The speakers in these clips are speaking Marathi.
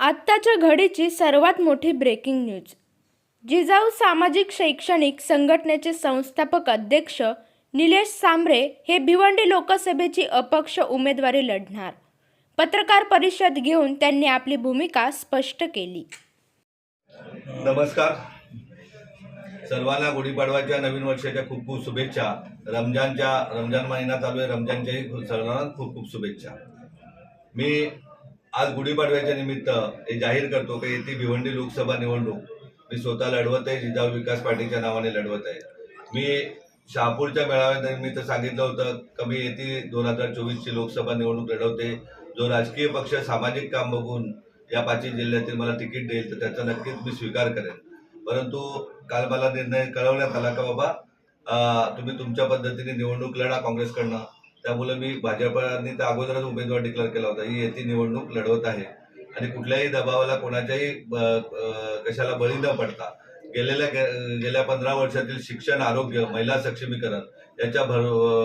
आत्ताच्या घडीची सर्वात मोठी ब्रेकिंग न्यूज जिजाऊ सामाजिक शैक्षणिक संघटनेचे संस्थापक अध्यक्ष निलेश सांबरे हे भिवंडी लोकसभेची अपक्ष उमेदवारी लढणार. पत्रकार परिषद घेऊन त्यांनी आपली भूमिका स्पष्ट केली. नमस्कार. सर्वांना गुढीपाडवाच्या नवीन वर्षाच्या खूप खूप शुभेच्छा. रमजानच्या रमजान महिना चालू आहे. रमजानच्याही सर्वांना खूप खूप शुभेच्छा. मी आज गुढीपाडव्याच्या निमित्त हे जाहीर करतो की येथे भिवंडी लोकसभा निवडणूक मी स्वतः लढवत आहे जिजाऊ विकास पाटीलच्या नावाने लढवत आहे. मी शहापूरच्या मेळाव्यानिमित्त सांगितलं होतं की मी येथे दोन हजार चोवीसची लोकसभा निवडणूक लढवते. जो राजकीय पक्ष सामाजिक काम बघून या पाचही जिल्ह्यातील मला तिकीट देईल तर त्याचा नक्कीच मी स्वीकार करेन. परंतु काल मला निर्णय कळवण्यात आला का बाबा तुम्ही तुमच्या पद्धतीने निवडणूक लढा काँग्रेसकडनं. त्यामुळे मी भाजपाने तर अगोदरच उमेदवार डिक्लेअर केला होता. ही येथे निवडणूक लढवत आहे. आणि कुठल्याही दबावाला कोणाच्याही कशाला बळी न पडता गेलेल्या गेल्या पंधरा वर्षातील शिक्षण आरोग्य महिला सक्षमीकरण याच्या भर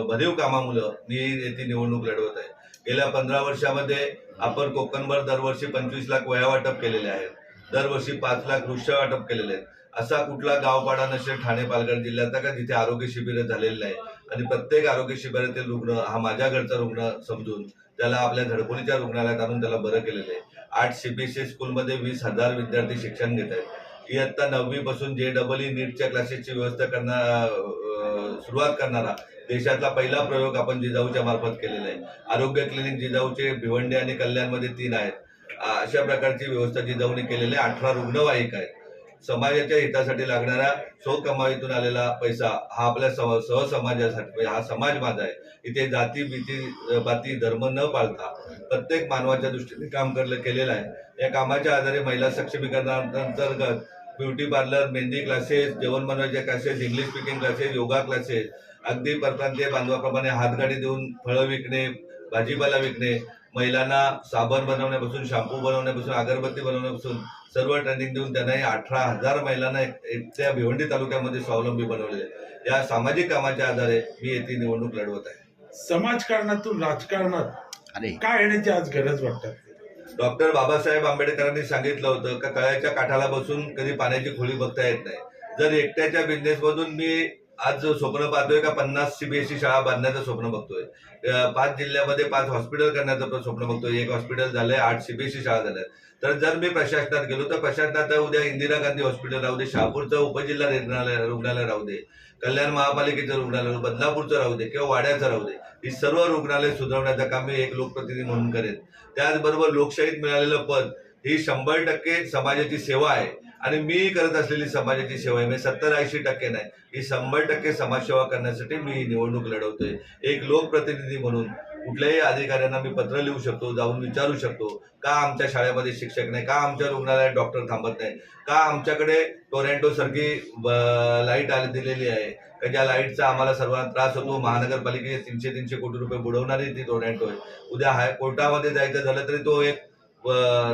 भरीव कामामुळं मी येथे निवडणूक लढवत आहे. गेल्या पंधरा वर्षामध्ये आपण कोकणभर दरवर्षी पंचवीस लाख वया वाटप केलेले आहेत. दरवर्षी पाच लाख वृक्ष वाटप केलेले आहेत. असा कुठला गावपाडा नसेल ठाणे पालघर जिल्ह्याचा का जिथे आरोग्य शिबिर झालेलं आहे आणि प्रत्येक आरोग्य शिबिरातील रुग्ण हा माझ्या घरचा रुग्ण समजून त्याला आपल्या धडकोलीच्या रुग्णालयात आणून त्याला बरं केलेलं आहे. आठ सीबीएसई स्कूलमध्ये वीस हजार विद्यार्थी शिक्षण घेत आहेत. इयत्ता नववी पासून जे डबल ई नीटच्या क्लासेसची व्यवस्था करणार सुरुवात करणारा देशातला पहिला प्रयोग आपण जिजाऊच्या मार्फत केलेला आहे. आरोग्य क्लिनिक जिजाऊचे भिवंडी आणि कल्याणमध्ये तीन आहेत. अशा प्रकारची व्यवस्था जिजाऊने केलेली आहे. अठरा रुग्णवाहिका आहेत. समाजाच्या हितासाठी लागणाऱ्या स्वकमाईतून आलेला पैसा हा आपल्या सम सहसमाजासाठी म्हणजे हा समाज माझा आहे. इथे जाती भीती बाती धर्म न पाळता प्रत्येक मानवाच्या दृष्टीने काम करलं केलेलं आहे. या कामाच्या आधारे महिला सक्षमीकरणाअंतर्गत ब्युटी पार्लर मेहंदी क्लासेस जेवण बनवायचे classes English speaking classes yoga classes अगदी परप्रांतीय बांधवाप्रमाणे हातगाडी देऊन फळं विकणे भाजीपाला विकणे महिलांना साबण बनवण्यापासून शॅम्पू बनवण्यापासून अगरबत्ती बनवण्यापासून सर्व ट्रेनिंग देऊन त्यांनाही अठरा हजार महिलांना एक- एकट्या भिवंडी तालुक्यामध्ये स्वावलंबी बनवलेले आहे. या सामाजिक कामाच्या आधारे मी येथे निवडणूक लढवत आहे. समाजकारणातून राजकारणात काय येण्याची आज गरज वाटतात? डॉक्टर बाबासाहेब आंबेडकरांनी सांगितलं होतं का तळ्याच्या काठाला बसून कधी पाण्याची खोली बघता येत नाही. जर एकट्याच्या बिझनेस मधून मी आज स्वप्न पाहतोय का पन्नास सीबीएसई शाळा बांधण्याचं स्वप्न बघतोय. पाच जिल्ह्यामध्ये पाच हॉस्पिटल करण्याचं पण स्वप्न बघतोय. एक हॉस्पिटल झालंय आठ सीबीएसई शाळा झाल्या तर जर मी प्रशासनात गेलो तर प्रशासनात उद्या इंदिरा गांधी हॉस्पिटल राहू दे शहापूरचं उपजिल्हा रुग्णालय रुग्णालय राहू दे कल्याण महापालिकेचं रुग्णालय बदलापूरचं राहू दे किंवा वाड्याचं राहू दे ही सर्व रुग्णालय सुधारण्याचं काम मी एक लोकप्रतिनिधी म्हणून करेन. त्याचबरोबर लोकशाहीत मिळालेलं पद ही शंभर टक्के समाजाची सेवा आहे. आणि मी करत असलेली समाजाची सेवा आहे. म्हणजे सत्तर ऐंशी टक्के नाही ही शंभर टक्के समाजसेवा करण्यासाठी मी ही निवडणूक लढवतोय. एक लोकप्रतिनिधी म्हणून कुठल्याही अधिकाऱ्यांना मी पत्र लिहू शकतो जाऊन विचारू शकतो. का आमच्या शाळेमध्ये शिक्षक नाही? का आमच्या रुग्णालयात डॉक्टर थांबत नाही? का आमच्याकडे टोरॅन्टो सारखी लाइट आली दिलेली आहे? का ज्या लाईटचा आम्हाला सर्वांना त्रास होतो महानगरपालिकेचे तीनशे तीनशे कोटी रुपये बुडवणारी ती टोरॅन्टो आहे. उद्या हाय कोर्टामध्ये जायचं झालं तरी तो एक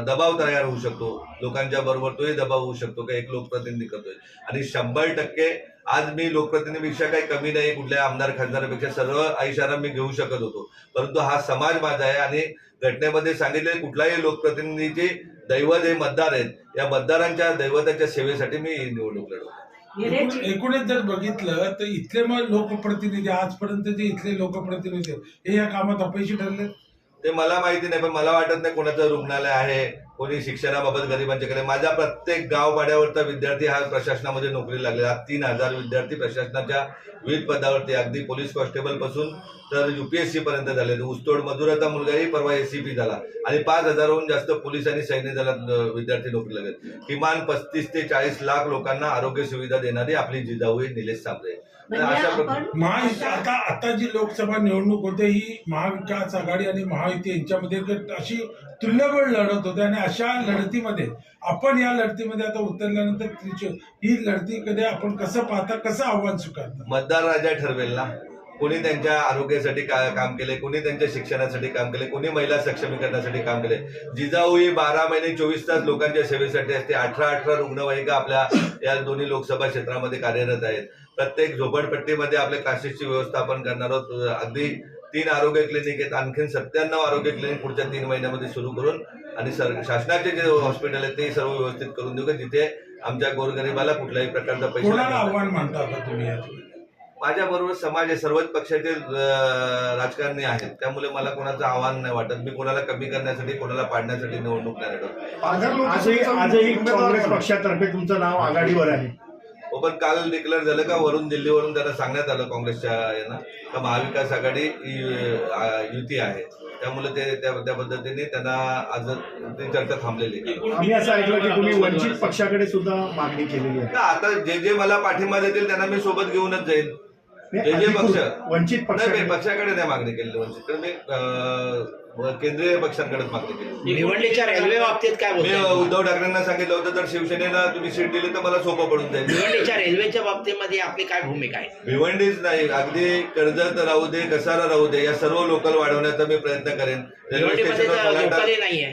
दबाव तयार होऊ शकतो. लोकांच्या बरोबर तोही दबाव होऊ शकतो का एक लोकप्रतिनिधी करतोय. आणि शंभर टक्के आज मी लोकप्रतिनिधीपेक्षा काही कमी नाही कुठल्या आमदार खासदारापेक्षा सर्व ऐशारा मी घेऊ शकत होतो. परंतु हा समाज माझा आहे आणि घटनेमध्ये सांगितले कुठलाही लोकप्रतिनिधीचे दैवत हे मतदार आहेत. या मतदारांच्या दैवताच्या सेवेसाठी मी निवडणूक लढवतो. एकूण- एकूणच जर बघितलं तर इथले मग लोकप्रतिनिधी आजपर्यंत जे इथले लोकप्रतिनिधी हे या कामात अपयशी ठरले ते मला माहिती नाही पण मला वाटत नाही कोणाचं रुग्णालय आहे कोणी शिक्षणाबाबत गरिबांच्याकडे. माझ्या प्रत्येक गावपाड्यावरचा विद्यार्थी हा प्रशासनामध्ये नोकरी लागलेला. तीन हजार विद्यार्थी प्रशासनाच्या विविध पदावरती अगदी पोलीस कॉन्स्टेबलपासून तर एस पर्यंत झाले. ऊसतोड मजुराचा मुलगाही परवा एसीपी झाला. आणि पाच हजारहून जास्त पोलीस आणि सैन्य दलात विद्यार्थी नोकरी लागले. किमान पस्तीस ते चाळीस लाख लोकांना आरोग्य सुविधा देणारी आपली जिजाऊ आहे निलेश सांबरे. तर अशा प्रकारे. महा आता आता जी लोकसभा निवडणूक होते ही महाविकास आघाडी आणि महायुती यांच्यामध्ये अशी तुल्यबळ लढत होते आणि अशा लढतीमध्ये आपण या लढतीमध्ये आता उतरल्यानंतर तिची- ही लढती कधी आपण कसं पाहता कसं आव्हान स्वीकारता? मतदार राजा ठरवेल ना. कोणी त्यांच्या आरोग्यासाठी का काम केले कोणी त्यांच्या शिक्षणासाठी काम केले कोणी महिला सक्षमीकरणासाठी काम केले. जिजाऊ ही बारा महिने चोवीस तास लोकांच्या सेवेसाठी असते. अठरा अठरा रुग्णवाहिका आपल्या या दोन्ही लोकसभा क्षेत्रामध्ये कार्यरत आहेत. प्रत्येक झोपडपट्टीमध्ये आपल्या क्लासेसची व्यवस्थापन करणार आहोत. अगदी तीन आरोग्य क्लिनिक आहेत. आणखीन सत्त्याण्णव आरोग्य क्लिनिक पुढच्या तीन महिन्यामध्ये सुरू करून आणि सर शासनाचे जे हॉस्पिटल आहेत ते सर्व व्यवस्थित करून देऊ का? जिथे आमच्या गोरगरिबाला कुठल्याही प्रकारचा पैसा. आव्हान आता तुम्ही यात? माझ्या बरोबर समाज आहे. सर्वच पक्षाचे राजकारणी आहेत. त्यामुळे मला कोणाचं आव्हान नाही वाटत. मी कोणाला कमी करण्यासाठी कोणाला पाडण्यासाठी निवडणूक नाही. लढत आजही काँग्रेस पक्षातर्फे तुमचं नाव आघाडीवर आहे. हो पण काल डिक्लेअर झालं का वरून दिल्लीवरून त्यांना सांगण्यात आलं काँग्रेसच्या यांना का महाविकास आघाडी युती आहे. त्यामुळे ते त्या पद्धतीने त्यांना आज ती चर्चा थांबलेली. आम्ही असं ऐकलं की तुम्ही वंचित पक्षाकडे सुद्धा मागणी केलेली आहे. आता जे जे मला पाठिंबा देतील त्यांना मी सोबत घेऊनच जाईल. जे जे अधिकृत पक्ष. वंचित नाही पक्षाकडे. पक्षाकडे नाही मागणी केलेली वंचित. तर मी अं, केंद्रीय पक्षांकडेच मागणी केली. भिवंडीच्या रेल्वे बाबतीत काय मी बोलतो उद्धव ठाकरेंना सांगितलं होतं तर शिवसेनेला तुम्ही सीट दिली तर मला सोपं पडून जाईल. भिवंडीच्या रेल्वेच्या बाबतीमध्ये आपली काय भूमिका आहे? भिवंडीच नाही. अगदी कर्जत राहू दे कसारा राहू दे या सर्व लोकल वाढवण्याचा मी प्रयत्न करेन. रेल्वे भिवंडीमध्ये स्टेशनवर तर पलाटा लोकलही नाहीये.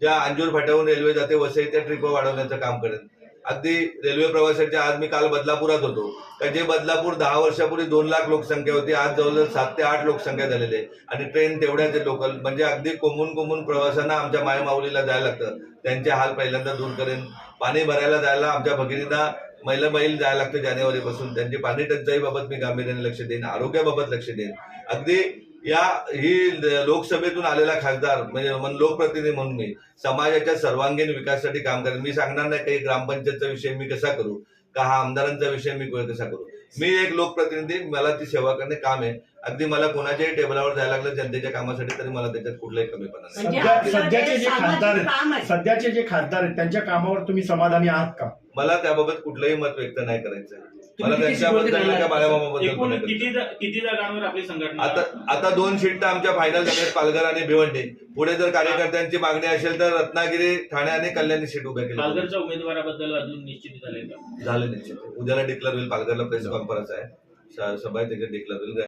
ज्या अंजूर फाट्याहून रेल्वे जाते वसई त्या ट्रिप वाढवण्याचं काम करेन. अगदी रेल्वे प्रवासाच्या आज मी काल बदलापुरात होतो. का जे बदलापूर दहा वर्षापूर्वी दोन लाख लोकसंख्या होती आज जवळजवळ सात ते आठ लोकसंख्या झालेली आहे. आणि ट्रेन तेवढ्याच लोकल म्हणजे अगदी कोमून कोमून प्रवाशांना आमच्या मायमाऊलीला जायला लागतं. त्यांचे हाल पहिल्यांदा दूर करेन. पाणी भरायला जायला आमच्या भगिनींना महिला मैल जायला लागतं जानेवारीपासून. त्यांची पाणी टंचाईबाबत मी गांभीर्याने लक्ष देईन आरोग्याबाबत लक्ष देईन. अगदी या ही लोकसभेतून आलेला खासदार म्हणजे मन- लोकप्रतिनिधी म्हणून मी समाजाच्या सर्वांगीण विकासासाठी काम करेन. मी सांगणार नाही काही ग्रामपंचायतचा विषय मी कसा करू का हा आमदारांचा विषय मी कसा करू. मी एक लोकप्रतिनिधी मला ती सेवा करणे काम आहे. अगदी मला कोणाच्याही टेबलावर जायला लागलं जनतेच्या कामासाठी तरी मला त्याच्यात कुठलाही कमीपणा नाही. म्हणजे सध्याचे जे खासदार आहेत आहे. सध्याचे जे खासदार आहेत त्यांच्या कामावर तुम्ही समाधानी आहात का? मला त्याबाबत कुठलंही मत व्यक्त नाही करायचं आहे. मला त्यांच्याबद्दल सीटवरती नाही का राहिला? बाळामामाबद्दल एकूण बोलायचं. किती जा- किती जागांवर आपली संघटना आता आता दोन सीट तर आमच्या फायनल झाल्यात पालघर आणि भिवंडी. पुढे जर कार्यकर्त्यांची मागणी असेल तर रत्नागिरी ठाणे आणि कल्याणी सीट उभ्या केल्या पालघरच्या उमेदवाराबद्दल अजून निश्चित झाले का? झाले निश्चित. उद्याला डिक्लेअर होईल पालघरला प्रेस कॉन्फरन्स आहे. स- सभा आहे त्याच्यात डिक्लेअर होईल.